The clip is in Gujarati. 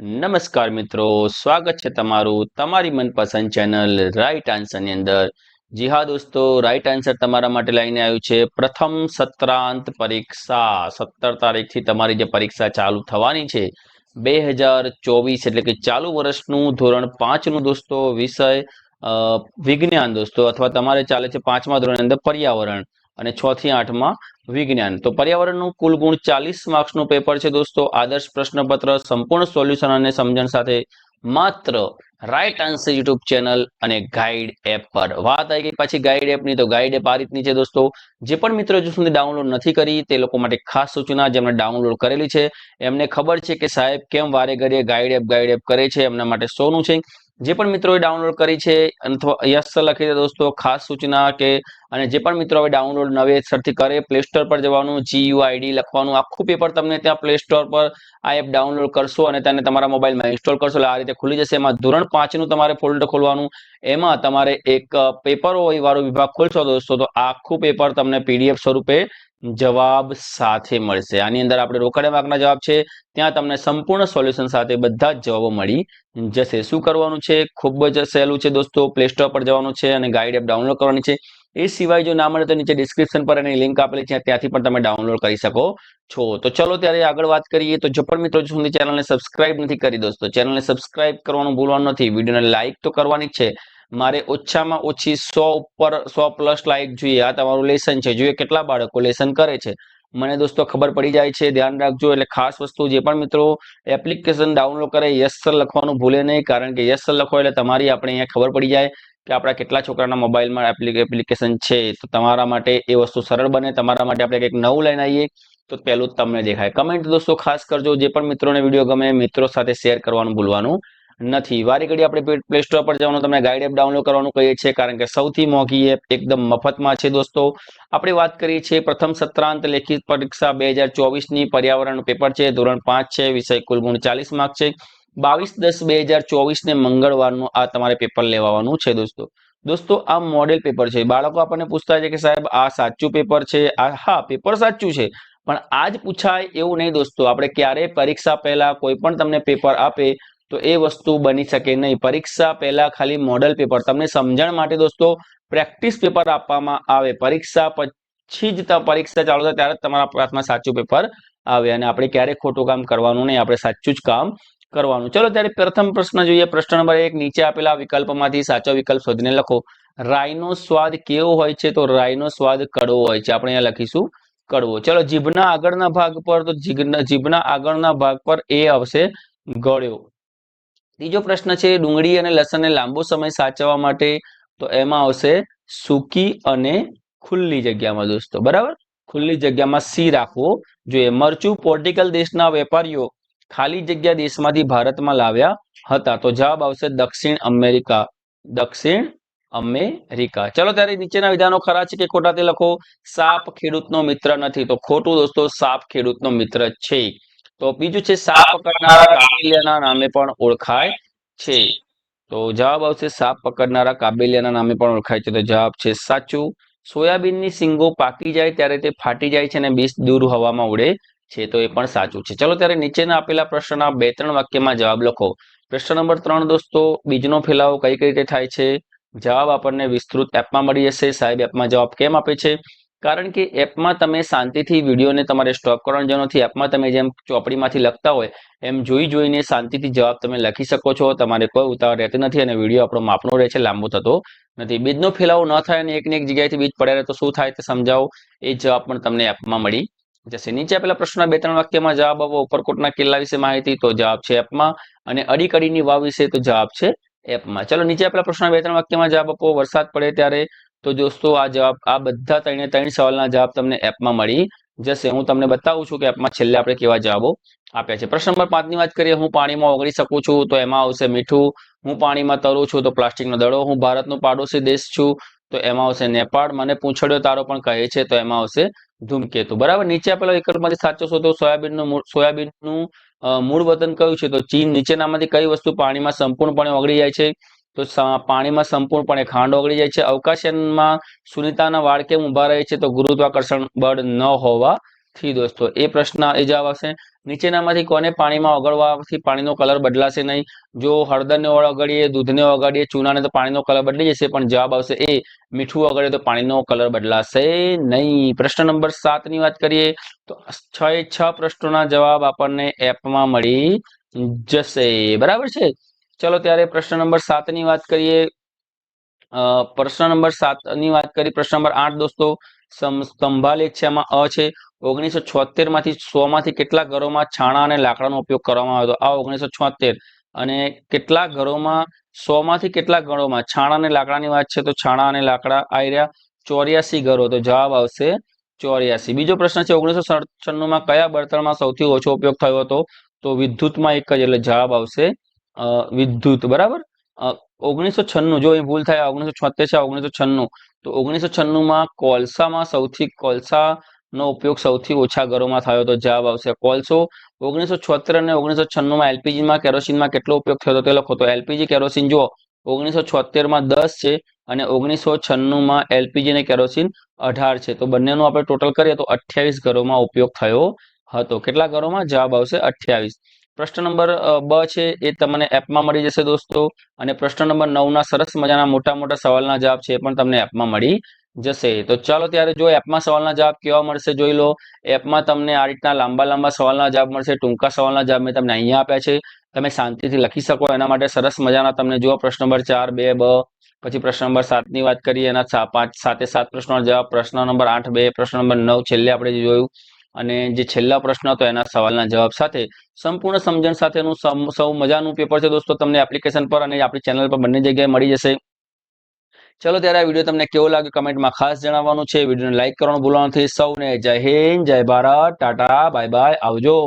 નમસ્કાર મિત્રો, સ્વાગત છે તમારું તમારી મનપસંદ ચેનલ રાઈટ આન્સરની અંદર. જી હા દોસ્તો રાઈટ આન્સર તમારા માટે લઈને આવ્યું છે પ્રથમ સત્રાંત પરીક્ષા. સત્તર તારીખથી તમારી જે પરીક્ષા ચાલુ થવાની છે, બે હજાર ચોવીસ એટલે કે ચાલુ વર્ષનું ધોરણ પાંચનું દોસ્તો વિષય વિજ્ઞાન દોસ્તો, અથવા તમારે ચાલે છે પાંચમા ધોરણની અંદર પર્યાવરણ. અને છ થી આઠમાં વિજ્ઞાન. તો પર્યાવરણનું કુલ ગુણ ચાલીસ માર્ક્સનું પેપર છે દોસ્તો. આદર્શ પ્રશ્નપત્ર, સંપૂર્ણ સોલ્યુશન અને સમજણ સાથે માત્ર રાઈટ આન્સર યુટ્યુબ ચેનલ અને ગાઈડ એપ પર. વાત આવી ગઈ પાછી ગાઈડ એપની તો ગાઈડ એપ આ રીતની છે દોસ્તો. જે પણ મિત્રો હજુ સુધી ડાઉનલોડ નથી કરી, તે લોકો માટે ખાસ સૂચના જેમણે ડાઉનલોડ કરેલી છે, એમને ખબર છે કે સાહેબ કેમ વારે ઘડીએ ગાઈડ એપ ગાઈડ એપ કરે છે? એમના માટે સોનું છે. જે પણ મિત્રોએ ડાઉનલોડ કરી છે, અથવા યસ લખી દે દોસ્તો, ખાસ સૂચના કે, અને જે પણ મિત્રો હવે ડાઉનલોડ નવેસરથી કરે પ્લે સ્ટોર પર જવાનું જીયુઆઈડી લખવાનું, આખું પેપર તમને ત્યાં પ્લે સ્ટોર પર આ એપ ડાઉનલોડ કરશો અને તેને તમારા મોબાઈલમાં ઇન્સ્ટોલ કરશો. એટલે આ રીતે ખુલી જશે. એમાં ધોરણ પાંચનું તમારે ફોલ્ડર ખોલવાનું. એમાં તમારે એક પેપર વાળો વિભાગ ખોલશો દોસ્તો, તો આખું પેપર તમને પીડીએફ સ્વરૂપે જવાબ સાથે મળશે. આની અંદર આપણે રોકડા માર્કના જવાબ છે. ત્યાં તમને સંપૂર્ણ સોલ્યુશન સાથે બધા જ જવાબો મળી જશે. શું કરવાનું છે? ખૂબ જ સહેલું છે દોસ્તો. પ્લે સ્ટોર પર જવાનું છે અને ગાઈડ એપ ડાઉનલોડ કરવાની છે. એ સિવાય જો ના મળે તો નીચે ડિસ્ક્રિપ્શન પર એની લિંક આપેલી છે. ત્યાંથી પણ તમે ડાઉનલોડ કરી શકો છો. તો ચલો ત્યારે આગળ વાત કરીએ. તો જો પણ મિત્રો સુધી ચેનલને સબસ્ક્રાઇબ નથી કરી દોસ્તો ચેનલને સબસ્ક્રાઇબ કરવાનું ભૂલવાનું નથી. વિડીયોને લાઇક તો કરવાની છે. મારે ઓછામાં ઓછી સો ઉપર, સો પ્લસ લાઇક જોઈએ. આ તમારું લેસન છે. જોઈએ કેટલા બાળકો લેસન કરે છે. મને દોસ્તો ખબર પડી જાય છે. ધ્યાન રાખજો. એટલે ખાસ વસ્તુ જે પણ મિત્રો એપ્લિકેશન ડાઉનલોડ કરે યસ સર લખવાનું ભૂલે નહીં. કારણ કે યસ સર લખો એટલે તમારી આપણે અહીંયા ખબર પડી જાય કે આપણા કેટલા છોકરાના મોબાઈલમાં એપ્લિકેશન છે. તો તમારા માટે એ વસ્તુ સરળ બને. તમારા માટે આપણે કંઈક નવું લઈને આવીએ તો પહેલું તમને દેખાય. કમેન્ટ દોસ્તો ખાસ કરજો. જે પણ મિત્રોને વીડિયો ગમે, મિત્રો સાથે શેર કરવાનું ભૂલવાનું નથી. વારી ઘડી આપણે પ્લે સ્ટોર પર જવાનું, તમને ગાઈડ એપ ડાઉનલોડ કરવાનું કહીએ છીએ, કારણ કે સૌથી મોંઘી એપ એકદમ મફતમાં છે દોસ્તો. આપણે વાત કરીએ છીએ પ્રથમ સત્રાંત લેખિત પરીક્ષા બે હજાર ચોવીસની પર્યાવરણ પેપર છે, ધોરણ પાંચ છે, વિષય કુલ ગુણ ચાલીસ માર્ક છે. બાવીસ દસ બે હજાર ચોવીસને મંગળવારનું આ તમારે પેપર લેવાનું છે દોસ્તો. દોસ્તો, આ મોડેલ પેપર છે. બાળકો આપણને પૂછતા છે કે સાહેબ, આ સાચું પેપર છે? આ હા પેપર સાચું છે. પણ આજ પૂછાય એવું નહીં દોસ્તો. આપણે ક્યારે પરીક્ષા પહેલા કોઈ પણ તમને પેપર આપે તો એ વસ્તુ બની શકે નહીં. પરીક્ષા પહેલા ખાલી મોડલ પેપર તમને સમજણ માટે દોસ્તો પ્રેક્ટિસ પેપર આપવામાં આવે. પરીક્ષા પછી જ પરીક્ષા ચાલુ થાય ત્યારે તમારા હાથમાં સાચું પેપર આવે અને આપણે ક્યારે ખોટું કામ કરવાનું નહીં. આપણે સાચું જ કામ કરવાનું. ચલો, ત્યારે પ્રથમ પ્રશ્ન જોઈએ. પ્રશ્ન નંબર એક, નીચે આપેલા વિકલ્પમાંથી સાચો વિકલ્પ શોધીને લખો. રાયનો સ્વાદ કેવો હોય છે? તો રાયનો સ્વાદ કડવો હોય છે. આપણે અહીંયા લખીશું કડવો. ચલો, જીભના આગળના ભાગ પર, તો જીભના આગળના ભાગ પર એ આવશે ગળ્યો. ત્રીજો પ્રશ્ન છે, ડુંગળી અને લસણને લાંબો સમય સાચવવા માટે. તો એમાં આવશે સૂકી અને ખુલ્લી જગ્યામાં દોસ્તો, બરાબર? ખુલ્લી જગ્યામાં સી રાખવો જોઈએ. મરચું પોર્ટિકલ દેશના વેપારીઓ ખાલી જગ્યા દેશમાંથી ભારતમાં લાવ્યા હતા. તો જવાબ આવશે દક્ષિણ અમેરિકા. દક્ષિણ અમેરિકા. ચલો ત્યારે નીચેના વિધાનો ખરા છે કે ખોટા તે લખો. સાપ ખેડૂતનો મિત્ર નથી. તો ખોટું દોસ્તો, સાપ ખેડૂતનો મિત્ર છે. તો બીજું છે, સાપ પકડનારા કાબેલિયાના નામે પણ ઓળખાય છે. તો જવાબ આવશે, સાપ પકડનારા કાબેલિયાના નામે પણ ઓળખાય છે. તો જવાબ છે, સાચું. સોયાબીનની સિંગો પાકી જાય ત્યારે તે ફાટી જાય છે અને બીજ દૂર હવામાં ઉડે છે. તો એ પણ સાચું છે. ચલો ત્યારે નીચેના આપેલા પ્રશ્નના બે, ત્રણ વાક્યમાં જવાબ લખો. પ્રશ્ન નંબર ત્રણ, દોસ્તો, બીજનો ફેલાવો કઈ કઈ રીતે થાય છે? જવાબ આપણને વિસ્તૃત એપમાં મળી જશે. સાહેબ એપમાં જવાબ કેમ આપે છે? કારણ કે એપમાં તમે શાંતિથી વિડીયોને તમારે સ્ટોપ કરવાનો જરૂર નથી એપમાં તમે જેમ ચોપડીમાંથી લખતા હોય, એમ જોઈ જોઈને શાંતિથી જવાબ તમે લખી શકો છો. તમારે કોઈ ઉતાવળ રહેતી નથી અને વીડિયો આપણો માપનો રહે છે, લાંબો થતો નથી. બીજનો ફેલાવો ન થાય અને એકને એક જગ્યાએથી બીજ પડ્યા રહે તો શું થાય તે સમજાવો. એ જવાબ પણ તમને એપમાં મળી જશે. નીચે આપેલા પ્રશ્નના બે ત્રણ વાક્યમાં જવાબ આપો. ઉપરકોટના કિલ્લા વિશે માહિતી તો જવાબ છે એપમાં અને અડીકડીની વાવ વિશે તો જવાબ છે એપમાં. ચલો, નીચે આપેલા પ્રશ્નના બે ત્રણ વાક્યમાં જવાબ આપો. વરસાદ પડે ત્યારે તો દોસ્તો, આ જવાબ, આ બધા ત્રણે, ત્રણ સવાલના જવાબ તમને એપમાં મળી જશે. હું તમને બતાવું છું કે એપમાં છેલ્લે આપણે કેવા જવાબો આપ્યા છે. પ્રશ્ન નંબર પાંચની વાત કરીએ, હું પાણીમાં ઓગળી શકું છું તો એમાં આવશે મીઠું. હું પાણીમાં તરું છું તો પ્લાસ્ટિકનો દડો. હું ભારતનો પાડોશી દેશ છું તો એમાં આવશે નેપાળ. મને પૂંછડ્યો તારો પણ કહે છે તો એમાં આવશે ધૂમકેતુ. બરાબર? નીચે આપેલા વિકલ્પમાંથી સાચો શોધો. સોયાબીનનું સોયાબીનનું મૂળ વતન કયું છે? તો ચીન નીચેનામાંથી કઈ વસ્તુ પાણીમાં સંપૂર્ણપણે ઓગળી જાય છે? તો પાણીમાં સંપૂર્ણપણે ખાંડ ઓગળી જાય છે. અવકાશયાનમાં સુનિતાના કેમ ઊભા રહે છે તો ગુરુત્વાકર્ષણ બળ ન હોવાથી દોસ્તો, એ પ્રશ્ન એ જવાબ આવશે. નીચેનામાંથી કોને પાણીમાં ઓગળવાથી પાણીનો કલર બદલાશે નહીં? જો હળદરને ઓગળીએ, દૂધને ઓગળીએ, ચૂનાને તો પાણીનો કલર બદલી જશે, પણ જવાબ આવશે એ. મીઠું ઓગળીએ તો પાણીનો કલર બદલાશે નહીં. પ્રશ્ન નંબર સાતની વાત કરીએ તો છ એ છ પ્રશ્નોના જવાબ આપણને એપમાં મળી જશે. બરાબર છે? ચલો ત્યારે પ્રશ્ન નંબર સાતની વાત કરીએ. પ્રશ્ન નંબર સાતની વાત કરી પ્રશ્ન નંબર આઠ દોસ્તો સ્તંભાલેખ છે એમાં અ છે. ઓગણીસો છોતેરમાંથી સો માંથી કેટલા ઘરોમાં છાણા અને લાકડાનો ઉપયોગ કરવામાં આવ્યો હતો? આ ઓગણીસો છોતેર. અને કેટલા ઘરોમાં સો માંથી કેટલા ઘરોમાં? છાણા અને લાકડાની વાત છે તો છાણા અને લાકડા આવી રહ્યા ચોર્યાસી ઘરો. તો જવાબ આવશે ચોર્યાસી. બીજો પ્રશ્ન છે, ઓગણીસો સડસઠમાં કયા બળતણમાં સૌથી ઓછો ઉપયોગ થયો હતો? તો વિદ્યુતમાં એક જ, એટલે જવાબ આવશે વિદ્યુત, બરાબર? ઓગણીસો છન્નું જો એ ભૂલ થાય ઓગણીસો છોતેર છે ઓગણીસો છન્નું તો ઓગણીસો છન્નું માં કોલસામાં સૌથી, કોલસાનો ઉપયોગ સૌથી ઓછા ઘરોમાં થયો તો જવાબ આવશે કોલસો. ઓગણીસો છોતેર અને ઓગણીસો છન્નું માં એલપીજીમાં કેરોસીનમાં કેટલો ઉપયોગ થયો હતો તે લખો તો એલપીજી, કેરોસીન જુઓ. ઓગણીસો છોતેરમાં દસ છે અને ઓગણીસો છન્નું માં એલપીજી અને કેરોસીન અઢાર છે. તો બંનેનો આપણે ટોટલ કરીએ તો અઠ્યાવીસ ઘરોમાં ઉપયોગ થયો હતો. કેટલા ઘરોમાં? જવાબ આવશે અઠ્યાવીસ. પ્રશ્ન નંબર બ છે એ તમને એપમાં મળી જશે દોસ્તો. અને પ્રશ્ન નંબર નવના સરસ મજાના મોટા મોટા સવાલના જવાબ છે એ પણ તમને એપમાં મળી જશે. તો ચાલો ત્યારે જો એપમાં સવાલના જવાબ કેવા મળશે જોઈ લો. એપમાં તમને આ રીતના લાંબા લાંબા સવાલના જવાબ મળશે, ટૂંકા સવાલના જવાબ મેં તમને અહીંયા આપ્યા છે. તમે શાંતિથી લખી શકો એના માટે સરસ મજાના તમને જુઓ પ્રશ્ન નંબર ચાર, બે, બ. પછી પ્રશ્ન નંબર સાતની વાત કરીએ એના પાંચ, સાતે સાત પ્રશ્નોના જવાબ, પ્રશ્ન નંબર આઠ, બે, પ્રશ્ન નંબર નવ છેલ્લે આપણે જોયું અને જે છેલ્લા પ્રશ્ન હતો એના સવાલના જવાબ સાથે સંપૂર્ણ સમજણ સાથેનું સૌ મજાનું પેપર છે દોસ્તો, તમને એપ્લિકેશન પર અને આપણી ચેનલ પર બંને જગ્યાએ મળી જશે. ચલો ત્યારે આ વીડિયો તમને કેવો લાગ્યો કમેન્ટમાં ખાસ જણાવવાનું છે. વિડીયોને લાઇક કરવાનું ભૂલવાનું નથી. સૌને જય હિન્દ, જય ભારત, ટાટા બાય બાય આવજો.